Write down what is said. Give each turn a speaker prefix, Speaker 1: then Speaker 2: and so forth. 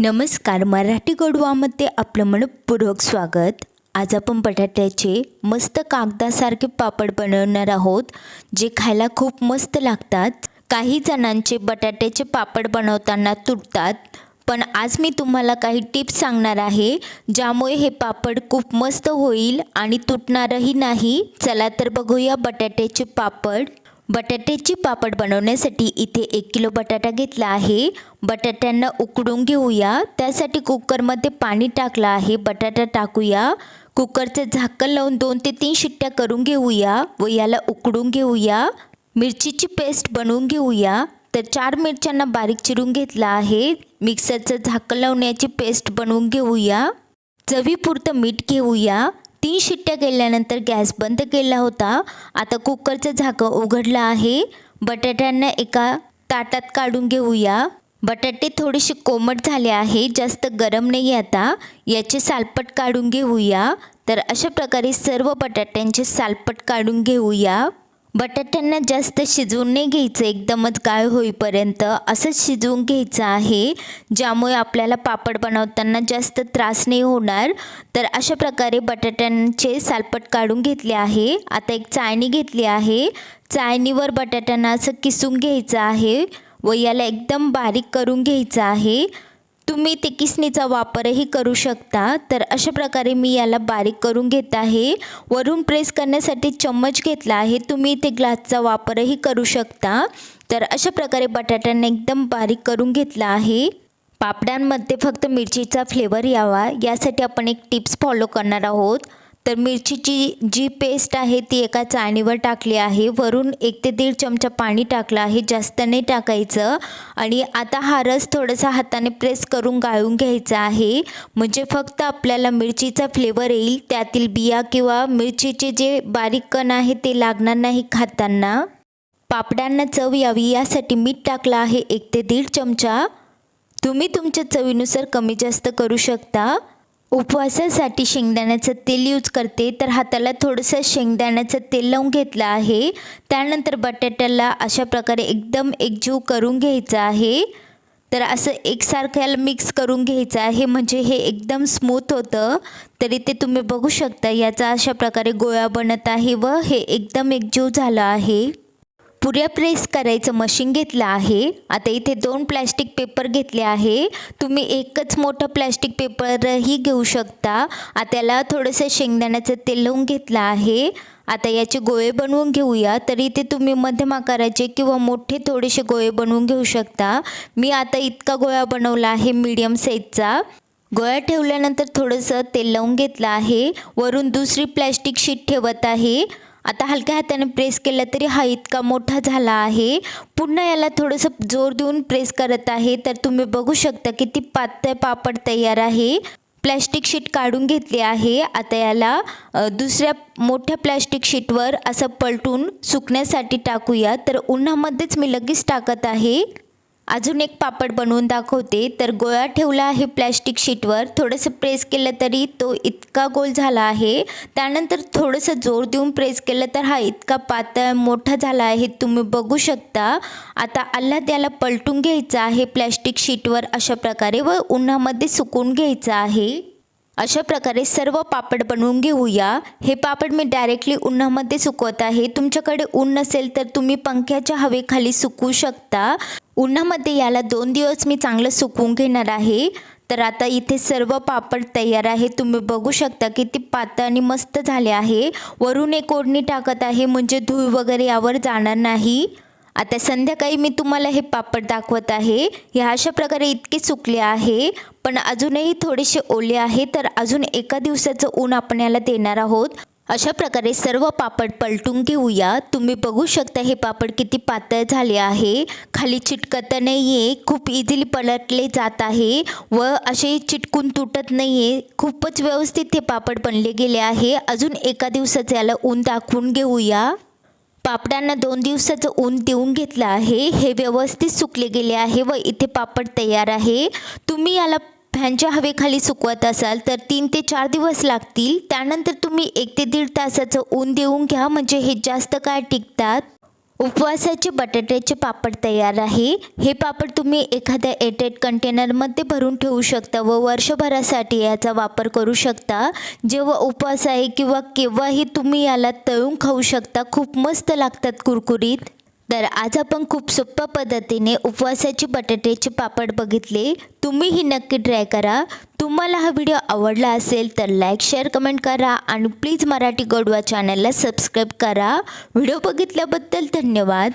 Speaker 1: नमस्कार मराठी गोडवामध्ये आपलं मनपूर्वक स्वागत. आज आपण बटाट्याचे मस्त कागदासारखे पापड बनवणार आहोत जे खायला खूप मस्त लागतात. काही जणांचे बटाट्याचे पापड बनवताना तुटतात पण आज मी तुम्हाला काही टिप्स सांगणार आहे ज्यामुळे हे पापड खूप मस्त होईल आणि तुटणारही नाही. चला तर बघूया बटाट्याचे पापड. बटाट्याची पापड बनवण्यासाठी इथे एक किलो बटाटा घेतला आहे. बटाट्यांना उकडून घेऊया. त्यासाठी कुकरमध्ये पाणी टाकलं आहे. बटाटा टाकूया. कुकरचं झाकण लावून दोन ते तीन शिट्ट्या करून घेऊया व याला उकडून घेऊया. मिरचीची पेस्ट बनवून घेऊया. तर चार मिरच्यांना बारीक चिरून घेतला आहे. मिक्सरचं झाकण लावण्याची पेस्ट बनवून घेऊया. चवीपुरतं मीठ घेऊया. तीन शिट्ट्या केल्यानंतर गॅस बंद केला होता. आता कुकरचं झाकं उघडलं आहे. बटाट्यांना एका ताटात काढून घेऊया. बटाटे थोडेसे कोमट झाले आहे. जास्त गरम नाही आता. याचे सालपट काढून घेऊया. तर अशा प्रकारे सर्व बटाट्यांचे सालपट काढून घेऊया. बटाट्यांना जास्त शिजवून नाही घ्यायचं एकदमच गाळ होईपर्यंत. असंच शिजवून घ्यायचं आहे ज्यामुळे आपल्याला पापड बनवताना जास्त त्रास नाही होणार. तर अशा प्रकारे बटाट्यांचे सालपट काढून घेतले आहे. आता एक चाळणी घेतली आहे. चाळणीवर बटाट्यांना असं किसून घ्यायचं आहे व याला एकदम बारीक करून घ्यायचं आहे. तुम्ही ते किसणीचा वापरही करू शकता. तर अशा प्रकारे मी याला बारीक करून घेत आहे. वरून प्रेस करण्यासाठी चम्मच घेतला आहे. तुम्ही ते ग्लासचा वापरही करू शकता. तर अशा प्रकारे बटाट्यांना एकदम बारीक करून घेतला आहे. पापडांमध्ये फक्त मिरचीचा फ्लेवर यावा. यासाठी आपण एक टिप्स फॉलो करणार आहोत. तर मिरचीची जी पेस्ट आहे ती एका चाळणीवर टाकली आहे. वरून एक ते दीड चमचा पाणी टाकलं आहे. जास्त नाही टाकायचं. आणि आता हा रस थोडासा हाताने प्रेस करून गाळून घ्यायचा आहे. म्हणजे फक्त आपल्याला मिरचीचा फ्लेवर येईल. त्यातील बिया किंवा मिरचीचे जे बारीक कण आहे ते लागणार नाही खाताना. पापडांना चव यावी यासाठी मीठ टाकलं आहे एक ते दीड चमचा. तुम्ही तुमच्या चवीनुसार कमी जास्त करू शकता. उपवासासाठी शेंगदाण्याचं तेल यूज करते. तर हाताला थोडंसं शेंगदाण्याचं तेल लावून घेतलं आहे. त्यानंतर बटाट्याला अशा प्रकारे एकदम एकजीव करून घ्यायचं आहे. तर असं एकसारखं याला मिक्स करून घ्यायचं आहे. म्हणजे हे एकदम स्मूथ होतं. तरी ते तुम्ही बघू शकता. याचा अशा प्रकारे गोळा बनत आहे व हे एकदम एकजीव झालं आहे. पुऱ्या प्रेस करायचं मशीन घेतलं आहे. आता इथे दोन प्लॅस्टिक पेपर घेतले आहे. तुम्ही एकच मोठं प्लॅस्टिक पेपरही घेऊ शकता. त्याला थोडंसं शेंगदाण्याचं तेल लावून घेतलं आहे. आता याचे गोळे बनवून घेऊया. तर इथे तुम्ही मध्यम आकाराचे किंवा मोठे थोडेसे गोळे बनवून घेऊ शकता. मी आता इतका गोळा बनवला आहे मीडियम साईजचा. गोळा ठेवल्यानंतर थोडंसं तेल लावून घेतलं आहे. वरून दुसरी प्लॅस्टिक शीट ठेवत आहे. आता हलक्या हाताने प्रेस केलं तरी हा इतका मोठा झाला आहे. पुन्हा याला थोडंसं जोर देऊन प्रेस करत आहे. तर तुम्ही बघू शकता किती पातळ पापड तयार आहे. प्लॅस्टिक शीट काढून घेतली आहे. आता याला दुसऱ्या मोठ्या प्लॅस्टिक शीटवर असं पलटून सुकण्यासाठी टाकूया. तर उन्हामध्येच मी लगेच टाकत आहे. अजून एक पापड बनवून दाखवते. तर गोळा ठेवला आहे प्लॅस्टिक शीटवर थोडंसं प्रेस केलं तरी तो इतका गोल झाला आहे. त्यानंतर थोडंसं जोर देऊन प्रेस केलं तर हा इतका पातळ मोठा झाला आहे. तुम्ही बघू शकता. आता आल्हा त्याला पलटून घ्यायचा आहे प्लॅस्टिक शीटवर अशा प्रकारे व उन्हामध्ये सुकून घ्यायचं आहे. अशा प्रकारे सर्व पापड बनवून घेऊया. हे पापड मी डायरेक्टली उन्हामध्ये सुकवत आहे. तुमच्याकडे ऊन नसेल तर तुम्ही पंख्याच्या हवेखाली सुकवू शकता. उन्हामध्ये याला दोन दिवस मी चांगलं सुकवून घेणार आहे. तर आता इथे सर्व पापड तयार आहे तुम्ही बघू शकता किती पातळ आणि मस्त झाले आहे. वरून एक ओढणी टाकत आहे. म्हणजे धूळ वगैरे यावर जाणार नाही. आता संध्याकाळी मी तुम्हाला हे पापड दाखवत आहे. हे अशा प्रकारे इतके सुकले आहे. पण अजूनही थोडेसे ओले आहे. तर अजून एका दिवसाचं ऊन आपण याला देणार आहोत. अशा प्रकारे सर्व पापड पलटून घेऊया. तुम्ही बघू शकता हे पापड किती पातळ झाले आहे. खाली चिटकत नाही आहे खूप इझिली पलटले जात आहे व असे चिटकून तुटत नाही आहे खूपच व्यवस्थित हे पापड बनले गेले आहे. अजून एका दिवसाचं याला ऊन दाखवून घेऊया. पापडांना दोन दिवसाचं ऊन देऊन घेतलं आहे. हे व्यवस्थित सुकले गेले आहे व इथे पापड तयार आहे. तुम्ही याला फॅनच्या हवेखाली सुकवत असाल तर तीन ते चार दिवस लागतील. त्यानंतर तुम्ही एक ते दीड तासाचं ऊन देऊन घ्या म्हणजे हे जास्त काळ टिकतात. उपवासाचे बटाट्याचे पापड तयार आहे. हे पापड तुम्ही एखाद्या एटेड कंटेनरमध्ये भरून ठेवू शकता व वर्षभरासाठी याचा वापर करू शकता. जेव्हा उपवास आहे किंवा केव्हाही तुम्ही याला तळून खाऊ शकता खूप मस्त लागतात कुरकुरीत. तर आज आपण खूप सोप्या पद्धतीने उपवासाचे बटाट्याचे पापड बघितले. तुम्हीही नक्की ट्राय करा. तुम्हाला हा व्हिडिओ आवडला असेल तर लाईक शेअर कमेंट करा आणि प्लीज मराठी गोडवा चॅनलला सबस्क्राईब करा. व्हिडिओ बघितल्याबद्दल धन्यवाद.